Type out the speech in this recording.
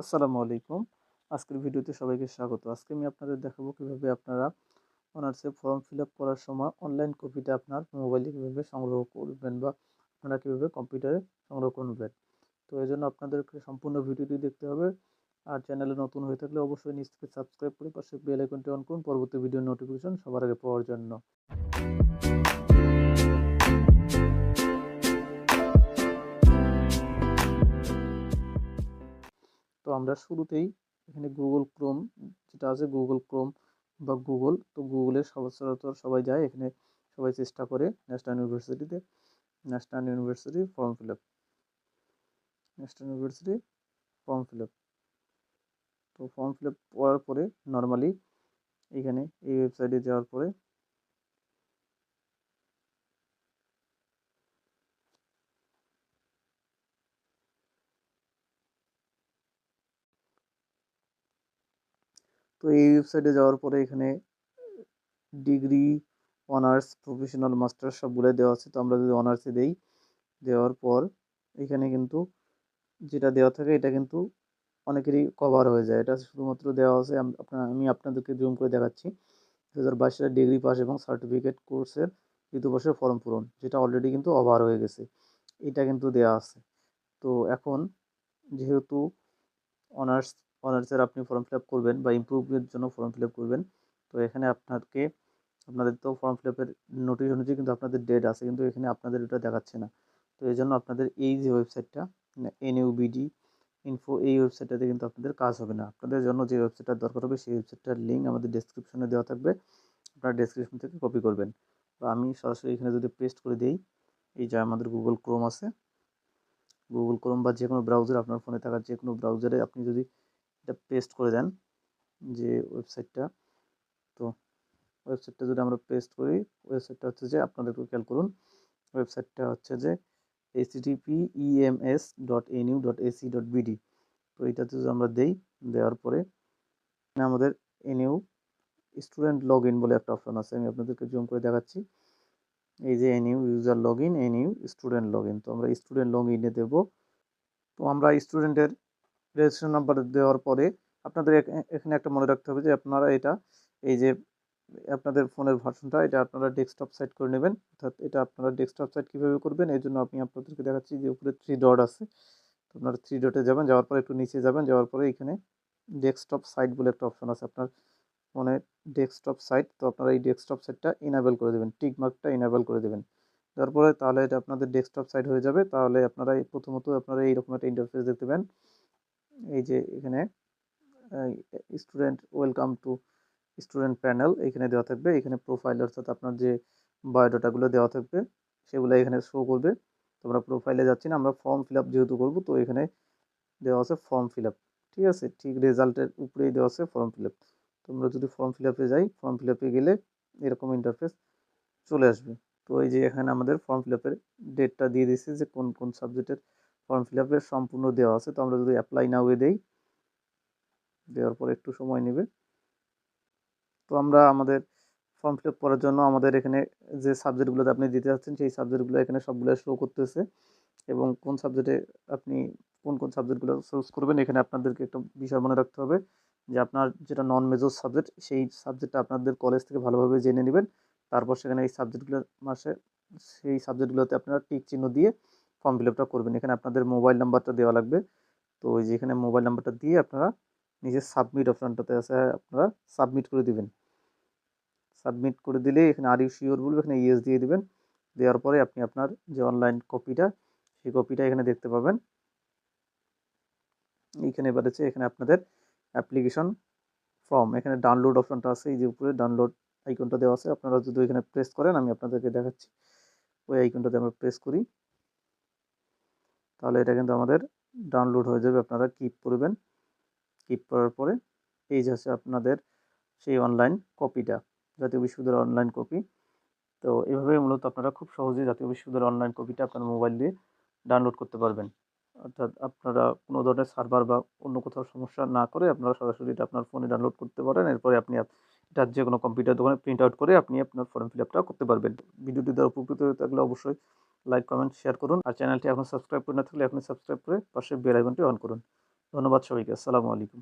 আসসালামু আলাইকুম। আজকের ভিডিওতে সবাইকে স্বাগত। আজকে আমি আপনাদের দেখাবো কীভাবে আপনারা অনার্সে ফর্ম ফিল করার সময় অনলাইন কপিটা আপনার মোবাইলে কীভাবে সংগ্রহ করবেন বা আপনারা কীভাবে কম্পিউটারে সংগ্রহ করবেন। তো এই জন্য আপনাদেরকে সম্পূর্ণ ভিডিওটি দেখতে হবে। আর চ্যানেলে নতুন হয়ে থাকলে অবশ্যই নিজ থেকে সাবস্ক্রাইব করে পাশে বেল আইকনটি অন করুন। পরবর্তী ভিডিও নোটিফিকেশন সবার আগে পাওয়ার জন্য। আমরা শুরুতেই এখানে গুগল ক্রোম যেটা আছে গুগল ক্রোম বা গুগল তো গুগলের সচরাচর সবাই যায় এখানে সবাই চেষ্টা করে ন্যাশনাল ইউনিভার্সিটিতে national university form fill up national university form fill up তো ফর্ম ফিল আপ করার পরে নর্মালি এখানে এই ওয়েবসাইটে যাওয়ার পরে তো এই ওয়েবসাইটে যাওয়ার পরে এখানে ডিগ্রি অনার্স প্রফেশনাল মাস্টার সবগুলো দেওয়া আছে। তো আমরা যদি অনার্সে দেই, দেওয়ার পর এখানে কিন্তু যেটা দেওয়া থাকে, এটা কিন্তু অনেকেরই কভার হয়ে যায়। এটা শুধুমাত্র দেওয়া আছে আপনার, আমি আপনাদেরকে জুম করে দেখাচ্ছি। দু হাজার বাইশ ডিগ্রি পাস এবং সার্টিফিকেট কোর্সের দ্বিতীয় বর্ষের ফর্ম পূরণ, যেটা অলরেডি কিন্তু অভার হয়ে গেছে। এটা কিন্তু দেওয়া আছে। তো এখন যেহেতু অনার্স অনার্সের আপনি ফর্ম ফিল আপ করবেন বা ইম্প্রুভের জন্য ফর্ম ফিল আপ করবেন। তো এখানে আপনাকে, আপনাদের তো ফর্ম ফিল আপের নোটিশ অনুযায়ী কিন্তু আপনাদের ডেট আছে, কিন্তু এখানে আপনাদের এটা দেখাচ্ছে না। তো এই জন্য আপনাদের এই যে ওয়েবসাইটটা এনইউবিডি ইনফো এই ওয়েবসাইটটাতে কিন্তু আপনাদের কাজ হবে না। আপনাদের জন্য যে ওয়েবসাইটটার দরকার হবে, সেই ওয়েবসাইটটার লিঙ্ক আমাদের ডেসক্রিপশনে দেওয়া থাকবে। আপনারা ডেসক্রিপশন থেকে কপি করবেন। বা আমি সরাসরি এখানে যদি পেস্ট করে দিই, এই যে আমাদের গুগল ক্রোম আছে। গুগল ক্রোম বা যে কোনো ব্রাউজার আপনার ফোনে থাকা যে কোনো ব্রাউজারে আপনি যদি এটা পেস্ট করে দেন, যে ওয়েবসাইটটা তো ওয়েবসাইটটা যদি আমরা পেস্ট করি ওয়েবসাইটটা হচ্ছে যে আপনাদের একটু খেয়াল করুন ওয়েবসাইটটা হচ্ছে যে HTTP EMS dot NU dot AC dot BD তো এটাতে যদি আমরা দেই, দেওয়ার পরে আমাদের এনইউ স্টুডেন্ট লগ ইন বলে একটা অপশন আছে, আমি আপনাদেরকে জুম করে দেখাচ্ছি। এই যে NU user log in NU student log in তো আমরা স্টুডেন্ট লগ ইনে দেবো। তো আমরা স্টুডেন্টের রেজিস্ট্রেশন নাম্বার দেওয়ার পরে আপনাদের এখানে একটা মনে রাখতে হবে যে আপনারা এটা, এই যে আপনাদের ফোনের ভার্সনটা এটা আপনারা ডেস্কটপ সাইট করে নেবেন। অর্থাৎ এটা আপনারা ডেস্কটপ সাইট কীভাবে করবেন, এই জন্য আমি আপনাদেরকে দেখাচ্ছি যে উপরে থ্রি ডট আছে। তো আপনারা থ্রি ডটে যাবেন, যাওয়ার পরে একটু নিচে যাবেন, যাওয়ার পরে এখানে ডেস্কটপ সাইট বলে একটা অপশন আছে আপনার ফোনে ডেস্কটপ সাইট তো আপনারা এই ডেস্কটপ সাইটটা ইনাবেল করে দেবেন টিক মার্কটা ইনাবেল করে দেবেন। তারপরে তাহলে এটা আপনাদের ডেস্কটপ সাইট হয়ে যাবে। তাহলে আপনারা প্রথমত আপনারা এইরকম একটা ইন্টারফেস দেখতে পাবেন এই যে এখানে student welcome to student panel এখানে দেওয়া থাকবে। এখানে প্রোফাইল অর্থাৎ আপনার যে বায়োডাটাগুলো দেওয়া থাকবে, সেগুলো এখানে শো করবে। তো আমরা প্রোফাইলে যাচ্ছি না, আমরা ফর্ম ফিল আপ যেহেতু করব, তো এখানে দেওয়া আছে ফর্ম ফিল আপ ঠিক আছে? ঠিক রেজাল্টের উপরেই দেওয়া আছে ফর্ম ফিল আপ তোমরা যদি ফর্ম ফিল আপে যাই ফর্ম ফিল আপে গেলে এরকম ইন্টারফেস চলে আসবে। তো এই যে এখানে আমাদের ফর্ম ফিল আপের ডেটটা দিয়ে দিয়েছে যে কোন কোন সাবজেক্টের ফর্ম ফিল আপের সম্পূর্ণ দেওয়া আছে। তো আমরা যদি অ্যাপ্লাই নাও দেই, দেওয়ার পর একটু সময় নেবে। তো আমরা আমাদের ফর্ম ফিল আপ করার জন্য আমাদের এখানে যে সাবজেক্টগুলোতে আপনি দিতে চাচ্ছেন সেই সাবজেক্টগুলো এখানে সবগুলো শো করতেছে। এবং কোন সাবজেক্টে আপনি কোন কোন সাবজেক্টগুলো চুজ করবেন, এখানে আপনাদেরকে একটা বিষয় মনে রাখতে হবে যে আপনার যেটা নন মেজর সাবজেক্ট সেই সাবজেক্টটা আপনাদের কলেজ থেকে ভালোভাবে জেনে নেবেন। তারপর সেখানে এই সাবজেক্টগুলো মাসে, সেই সাবজেক্টগুলোতে আপনারা টিক চিহ্ন দিয়ে ফর্ম ফিল আপটা করবেন। এখানে আপনাদের মোবাইল নাম্বারটা দেওয়া লাগবে। তো ওই যে এখানে মোবাইল নাম্বারটা দিয়ে আপনারা নিজের সাবমিট অপশানটাতে আছে আপনারা সাবমিট করে দিবেন। সাবমিট করে দিলে এখানে আর ইউ শিওর বলবে? এখানে ইয়েস দিয়ে দিবেন। দেওয়ার পরে আপনি আপনার যে অনলাইন কপিটা সেই কপিটা এখানে দেখতে পাবেন। এইখানে এবার হচ্ছে এখানে আপনাদের অ্যাপ্লিকেশন ফর্ম এখানে ডাউনলোড অপশনটা আছে, এই যে উপরে ডাউনলোড আইকনটা দেওয়া আছে। আপনারা যদি এখানে প্রেস করেন, আমি আপনাদেরকে দেখাচ্ছি। ওই আইকনটাতে আমরা প্রেস করি। তাহলে এটা কিন্তু আমাদের ডাউনলোড হয়ে যাবে, আপনারা কিপ করবেন। কিপ করার পরে এই যে হচ্ছে আপনাদের সেই অনলাইন কপিটা জাতীয় বিশ্ববিদ্যালয়ের অনলাইন কপি তো এভাবেই মূলত আপনারা খুব সহজেই জাতীয় বিশ্ববিদ্যালয়ের অনলাইন কপিটা আপনার মোবাইল দিয়ে ডাউনলোড করতে পারবেন। অর্থাৎ আপনারা কোনো ধরনের সার্ভার বা অন্য কোথাও সমস্যা না করে আপনারা সরাসরি এটা আপনার ফোনে ডাউনলোড করতে পারেন। এরপরে আপনি এটার যে কোনো কম্পিউটার দোকানে প্রিন্ট আউট করে আপনি আপনার ফর্ম ফিল আপটা করতে পারবেন। ভিডিওটি দ্বারা উপকৃত হয়ে থাকলে অবশ্যই লাইক কমেন্ট শেয়ার করুন আর চ্যানেলটি এখন সাবস্ক্রাইব করে না থাকলে আপনি সাবস্ক্রাইব করে পাশে বেল আইকনটি অন করুন। ধন্যবাদ সবাইকে, আসসালামু আলাইকুম।